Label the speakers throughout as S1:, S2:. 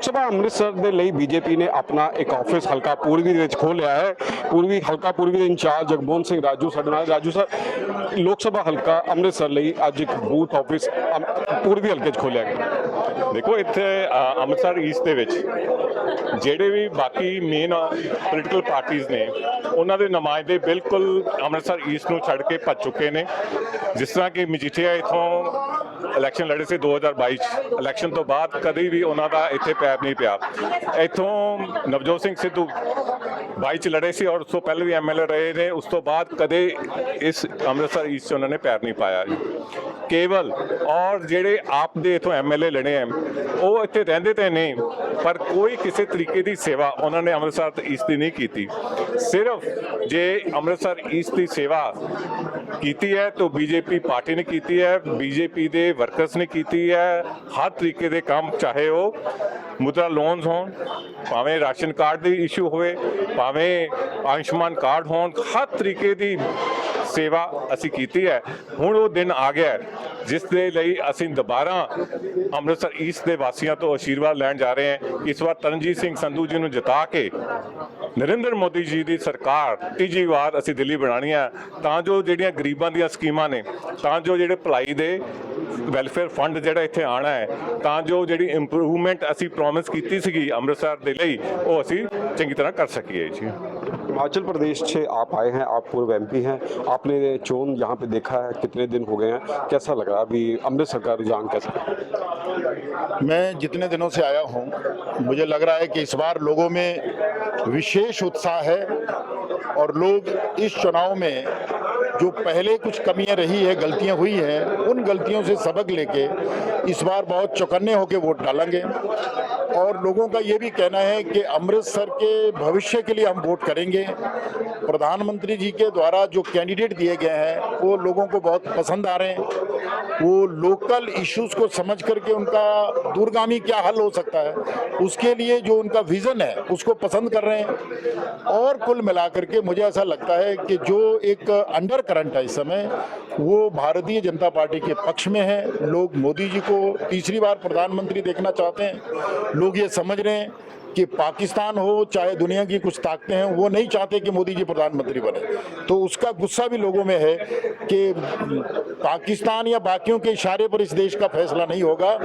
S1: ਲੋਕ ਸਭਾ ਅੰਮ੍ਰਿਤਸਰ ਦੇ ਲਈ ਬੀਜੇਪੀ ਨੇ ਆਪਣਾ ਇੱਕ ਆਫਿਸ ਹਲਕਾ ਪੂਰਬੀ ਦੇ ਵਿੱਚ ਖੋਲ੍ਹਿਆ ਹੈ। ਪੂਰਬੀ, ਹਲਕਾ ਪੂਰਬੀ ਦੇ ਇੰਚਾਰਜ ਜਗਮੋਹਨ ਸਿੰਘ ਰਾਜੂ ਸਾਡੇ ਨਾਲ। ਰਾਜੂ ਸਰ, ਲੋਕ ਸਭਾ ਹਲਕਾ ਅੰਮ੍ਰਿਤਸਰ ਲਈ ਅੱਜ ਇੱਕ ਬੂਥ ਆਫਿਸ ਅਮ- ਪੂਰਬੀ ਹਲਕੇ 'ਚ ਖੋਲ੍ਹਿਆ ਗਿਆ।
S2: ਦੇਖੋ, ਇੱਥੇ ਅੰਮ੍ਰਿਤਸਰ ਈਸਟ ਦੇ ਵਿੱਚ ਜਿਹੜੇ ਵੀ ਬਾਕੀ ਮੇਨ ਪੋਲੀਟੀਕਲ ਪਾਰਟੀਆਂ ਨੇ, ਉਹਨਾਂ ਦੇ ਨੁਮਾਇੰਦੇ ਬਿਲਕੁਲ ਅੰਮ੍ਰਿਤਸਰ ਈਸਟ ਨੂੰ ਛੱਡ ਕੇ ਭੱਜ ਚੁੱਕੇ ਨੇ। ਜਿਸ ਤਰ੍ਹਾਂ ਕਿ ਮਜੀਠੀਆ ਇਥੋਂ ਇਲੈਕਸ਼ਨ ਲੜੇ ਸੀ 2022 ਚ। ਇਲੈਕਸ਼ਨ ਤੋਂ ਬਾਅਦ ਕਦੇ ਵੀ ਉਹਨਾਂ ਦਾ ਇੱਥੇ ਪੈਰ ਨਹੀਂ ਪਿਆ। ਇੱਥੋਂ ਨਵਜੋਤ ਸਿੰਘ ਸਿੱਧੂ 22 ਚ ਲੜੇ ਸੀ ਔਰ ਉਸ ਤੋਂ ਪਹਿਲੇ ਵੀ ਐਮਐਲਏ ਰਹੇ ਨੇ। ਉਸ ਤੋਂ ਬਾਅਦ ਕਦੇ ਇਸ ਅੰਮ੍ਰਿਤਸਰ ਈਸਟ 'ਚ ਉਹਨਾਂ ਨੇ ਪੈਰ ਨਹੀਂ ਪਾਇਆ। ਕੇਵਲ ਔਰ ਜਿਹੜੇ ਆਪ ਦੇ ਇਥੋਂ ਐਮਐਲਏ ਲੜੇ ਆ ਉਹ ਇੱਥੇ ਰਹਿੰਦੇ ਤੇ ਨਹੀਂ, ਪਰ ਕੋਈ ਕਿਸੇ ਤਰੀਕੇ ਦੀ ਸੇਵਾ ਉਹਨਾਂ ਨੇ ਅੰਮ੍ਰਿਤਸਰ ਈਸਟ ਦੀ ਨਹੀਂ ਕੀਤੀ। ਸਿਰਫ ਜੇ ਅੰਮ੍ਰਿਤਸਰ ਈਸਟ ਦੀ ਸੇਵਾ ਕੀਤੀ ਹੈ ਤਾਂ ਬੀਜੇਪੀ ਪਾਰਟੀ ਨੇ ਕੀਤੀ ਹੈ ਬੀਜੇਪੀ ਦੇ ਵਰਕਰਸ ਨੇ ਕੀਤੀ ਹੈ ਹਰ ਤਰੀਕੇ ਦੇ ਕੰਮ, ਚਾਹੇ ਉਹ ਮੁਦਰਾ ਲੋਨਸ ਹੋਣ, ਭਾਵੇਂ ਰਾਸ਼ਨ ਕਾਰਡ ਦੀ ਇਸ਼ੂ ਹੋਵੇ, ਭਾਵੇਂ ਆਯੁਸ਼ਮਾਨ ਕਾਰਡ ਹੋਣ, ਹਰ ਤਰੀਕੇ ਦੀ ਸੇਵਾ ਅਸੀਂ ਕੀਤੀ ਹੈ। ਹੁਣ ਉਹ ਦਿਨ ਆ ਗਿਆ ਜਿਸ ਦੇ ਲਈ ਅਸੀਂ ਦੁਬਾਰਾ ਅੰਮ੍ਰਿਤਸਰ ਈਸਟ ਦੇ ਵਾਸੀਆਂ ਤੋਂ ਆਸ਼ੀਰਵਾਦ ਲੈਣ ਜਾ ਰਹੇ ਹਾਂ। ਇਸ ਵਾਰ ਤਰਨਜੀਤ ਸਿੰਘ ਸੰਧੂ ਜੀ ਨੂੰ ਜਿਤਾ ਕੇ ਨਰਿੰਦਰ ਮੋਦੀ ਜੀ ਦੀ ਸਰਕਾਰ ਤੀਜੀ ਵਾਰ ਅਸੀਂ ਦਿੱਲੀ ਬਣਾਉਣੀ ਹੈ। ਤਾਂ ਜੋ ਜਿਹੜੀਆਂ ਗਰੀਬਾਂ ਦੀਆਂ ਸਕੀਮਾਂ ਨੇ, ਤਾਂ ਜੋ ਜਿਹੜੇ ਭਲਾਈ ਦੇ ਵੈਲਫੇਅਰ ਫੰਡ ਜਿਹੜਾ ਇੱਥੇ ਆਣਾ ਹੈ, ਤਾਂ ਜੋ ਜਿਹੜੀ ਇੰਪਰੂਵਮੈਂਟ ਅਸੀਂ ਪ੍ਰੋਮਿਸ ਕੀਤੀ ਸੀਗੀ ਅੰਮ੍ਰਿਤਸਰ ਦੇ ਲਈ, ਉਹ ਅਸੀਂ ਚੰਗੀ ਤਰ੍ਹਾਂ ਕਰ ਸਕੀਏ ਜੀ।
S1: हिमाचल प्रदेश से आप आए हैं, आप पूर्व एमपी हैं। आपने चोन यहाँ पे देखा है, कितने दिन हो गए हैं। कैसा लग रहा है? अभी अमृतसर का रुझान कैसा
S3: मैं जितने दिनों से आया हूँ, मुझे लग रहा है कि इस बार लोगों में विशेष उत्साह है और लोग इस चुनाव में जो पहले कुछ कमियाँ रही है, गलतियाँ हुई हैं, उन गलतियों से सबक लेके इस बार बहुत चौकन्ने होकर वोट डालेंगे। और लोगों का ये भी कहना है कि अमृतसर के भविष्य के लिए हम वोट करेंगे। प्रधानमंत्री जी के द्वारा जो कैंडिडेट दिए गए हैं, वो लोगों को बहुत पसंद आ रहे हैं। वो लोकल इश्यूज़ को समझ करके उनका दूरगामी क्या हल हो सकता है, उसके लिए जो उनका विजन है, उसको पसंद कर रहे हैं। और कुल मिलाकर के मुझे ऐसा लगता है कि जो एक अंडर करंट है इस समय, वो भारतीय जनता पार्टी के पक्ष में है। लोग मोदी जी को तीसरी बार प्रधानमंत्री देखना चाहते हैं। लोग ये समझ रहे हैं कि पाकिस्तान हो, चाहे दुनिया की कुछ ताकतें हैं, वो नहीं चाहते कि मोदी जी प्रधानमंत्री बने। तो उसका गुस्सा भी लोगों में है कि पाकिस्तान या बाकियों के इशारे पर इस देश का फैसला नहीं होगा।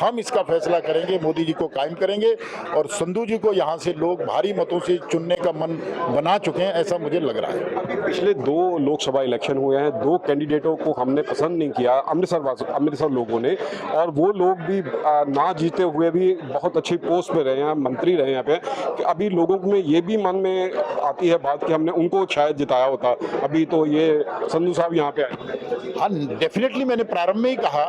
S3: हम इसका फैसला करेंगे, मोदी जी को कायम करेंगे और संधू जी को यहाँ से लोग भारी मतों से चुनने का मन बना चुके हैं, ऐसा मुझे लग रहा है।
S1: पिछले दो लोकसभा इलेक्शन हुए हैं, दो कैंडिडेटों को हमने पसंद नहीं किया, अमृतसर अमृतसर लोगों ने, और वो लोग भी ना जीते हुए भी बहुत अच्छी पोस्ट पर रहे हैं, मंत्री रहे यहाँ पे, कि अभी लोगों में ये भी मन में आती है बात कि हमने उनको शायद जिताया होता। अभी तो ये संधू साहब यहाँ पे आए।
S3: हाँ डेफिनेटली मैंने प्रारंभ में ही कहा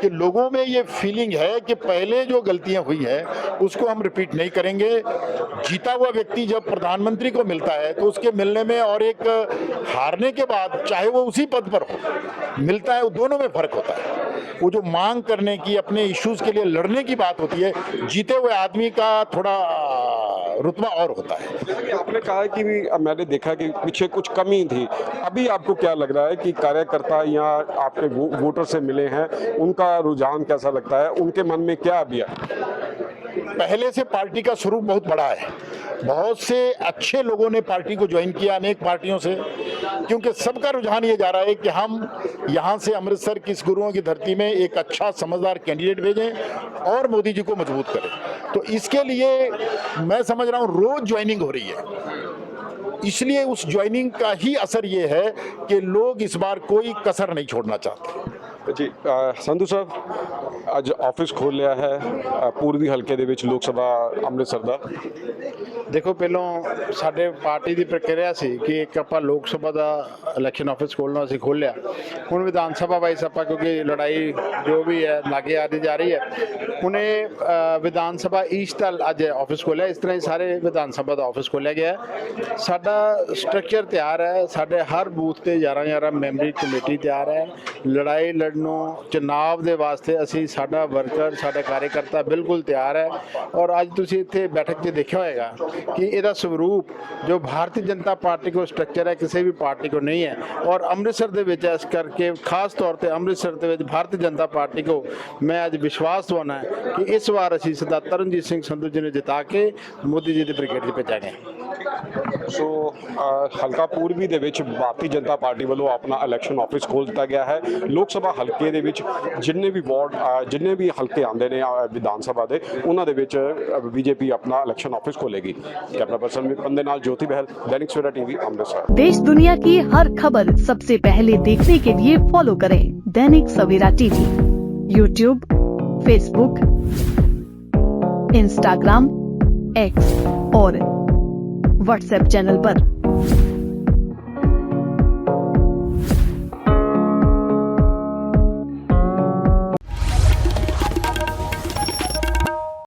S3: कि लोगों में ये फीलिंग है कि पहले जो गलतियाँ हुई हैं, उसको हम रिपीट नहीं करेंगे। जीता हुआ व्यक्ति जब प्रधानमंत्री को मिलता है तो उसके मिलने में और एक हारने के बाद, चाहे वो उसी पद पर हो, मिलता है, वो दोनों में फ़र्क होता है। वो जो मांग करने की अपने इश्यूज़ के लिए लड़ने की बात होती है जीते हुए आदमी का थोड़ा रुतबा और होता है।
S1: आपने कहा है कि भी मैंने देखा कि पीछे कुछ कमी थी। अभी आपको क्या लग रहा है कि कार्यकर्ता या आपके वो, वोटर से मिले हैं उनका रुझान कैसा लगता है? उनके मन में क्या अभी है?
S3: पहले से पार्टी का स्वरूप बहुत बड़ा है। बहुत से अच्छे लोगों ने पार्टी को ज्वाइन किया अनेक पार्टियों से। क्योंकि सबका रुझान ये जा रहा है कि हम यहाँ से अमृतसर किस गुरुओं की धरती में एक अच्छा समझदार कैंडिडेट भेजें और मोदी जी को मज़बूत करें। तो इसके लिए मैं समझ रहा हूँ रोज ज्वाइनिंग हो रही है। इसलिए उस ज्वाइनिंग का ही असर ये है कि लोग इस बार कोई कसर नहीं छोड़ना चाहते।
S1: जी संधु साहब ਅੱਜ ਆਫਿਸ ਖੋਲ ਲਿਆ ਹੈ ਪੂਰਬੀ ਹਲਕੇ ਦੇ ਵਿੱਚ ਲੋਕ ਸਭਾ ਅੰਮ੍ਰਿਤਸਰ ਦਾ।
S4: ਦੇਖੋ, ਪਹਿਲਾਂ ਸਾਡੇ ਪਾਰਟੀ ਦੀ ਪ੍ਰਕਿਰਿਆ ਸੀ ਕਿ ਇੱਕ ਆਪਾਂ ਲੋਕ ਸਭਾ ਦਾ ਇਲੈਕਸ਼ਨ ਆਫਿਸ ਖੋਲ੍ਹਣਾ ਅਸੀਂ ਖੋਲ੍ਹਿਆ। ਹੁਣ ਵਿਧਾਨ ਸਭਾ ਵਾਈਸ ਆਪਾਂ, ਕਿਉਂਕਿ ਲੜਾਈ ਜੋ ਵੀ ਹੈ, ਲਾਗੇ ਆਦੀ ਜਾ ਰਹੀ ਹੈ ਹੁਣੇ ਵਿਧਾਨ ਸਭਾ ਈਸਟ ਦਾ ਅੱਜ ਆਫਿਸ ਖੋਲ੍ਹਿਆ। ਇਸ ਤਰ੍ਹਾਂ ਹੀ ਸਾਰੇ ਵਿਧਾਨ ਸਭਾ ਦਾ ਆਫਿਸ ਖੋਲ੍ਹਿਆ ਗਿਆ ਸਾਡਾ ਸਟਰਕਚਰ ਤਿਆਰ ਹੈ, ਸਾਡੇ ਹਰ ਬੂਥ ਤੇ 11 11 ਮੈਂਬਰੀ ਕਮੇਟੀ ਤਿਆਰ ਹੈ। ਲੜਾਈ ਲੜਨ ਨੂੰ ਚੁਣਾਵ ਦੇ ਵਾਸਤੇ ਅਸੀਂ ਸਾਡਾ ਵਰਕਰ ਸਾਡਾ ਕਾਰਜਕਰਤਾ ਬਿਲਕੁਲ ਤਿਆਰ ਹੈ। ਔਰ ਅੱਜ ਤੁਸੀਂ ਇੱਥੇ ਬੈਠਕ 'ਚ ਦੇਖਿਆ ਹੋਏਗਾ ਕਿ ਇਹਦਾ ਸਵਰੂਪ ਜੋ ਭਾਰਤੀ ਜਨਤਾ ਪਾਰਟੀ ਕੋ ਸਟਰਕਚਰ ਹੈ, ਕਿਸੇ ਵੀ ਪਾਰਟੀ ਕੋ ਨਹੀਂ ਹੈ। ਔਰ ਅੰਮ੍ਰਿਤਸਰ ਦੇ ਵਿੱਚ ਇਸ ਕਰਕੇ ਖਾਸ ਤੌਰ ਤੇ ਅੰਮ੍ਰਿਤਸਰ ਦੇ ਵਿੱਚ ਭਾਰਤੀ ਜਨਤਾ ਪਾਰਟੀ ਕੋ ਮੈਂ ਅੱਜ ਵਿਸ਼ਵਾਸ ਦਵਾਉਣਾ ਕਿ ਇਸ ਵਾਰ ਅਸੀਂ ਸਰਦਾਰ ਤਰਨਜੀਤ ਸਿੰਘ ਸੰਧੂ ਜੀ ਨੂੰ ਜਿਤਾ ਕੇ ਮੋਦੀ ਜੀ ਦੇ ਬ੍ਰਿਗੇਡ 'ਚ ਭੇਜਾਂਗੇ।
S1: ਸੋ ਅ, ਹਲਕਾ ਪੂਰਬੀ ਦੇ ਵਿੱਚ ਭਾਰਤੀ ਜਨਤਾ ਪਾਰਟੀ ਵੱਲੋਂ ਆਪਣਾ ਇਲੈਕਸ਼ਨ ਆਫਿਸ ਖੋਲ੍ਹ ਦਿੱਤਾ ਗਿਆ ਹੈ ਲੋਕ ਸਭਾ ਹਲਕੇ ਦੇ ਵਿੱਚ ਜਿੰਨੇ ਵੀ ਵਾਰਡ ਅ, ਜਿੰਨੇ ਵੀ ਹਲਕੇ ਆਉਂਦੇ ਨੇ ਅ, ਵਿਧਾਨ ਸਭਾ ਦੇ ਉਹਨਾਂ ਦੇ ਵਿੱਚ ਬੀਜੇਪੀ ਆਪਣਾ ਇਲੈਕਸ਼ਨ ਆਫਿਸ ਖੋਲੇਗੀ ਕੈਮਰਾ ਪਰਸਨ ਬੰਦੇ ਨਾਲ ਜੋਤੀ ਬਹਿਲ ਦੈਨਿਕ ਸਵੇਰਾ ਟੀਵੀ ਅੰਮ੍ਰਿਤਸਰ
S5: देश दुनिया की हर खबर सबसे पहले देखने के लिए फॉलो करें Dainik Savera TV YouTube Facebook Instagram X और व्हाट्सएप चैनल पर।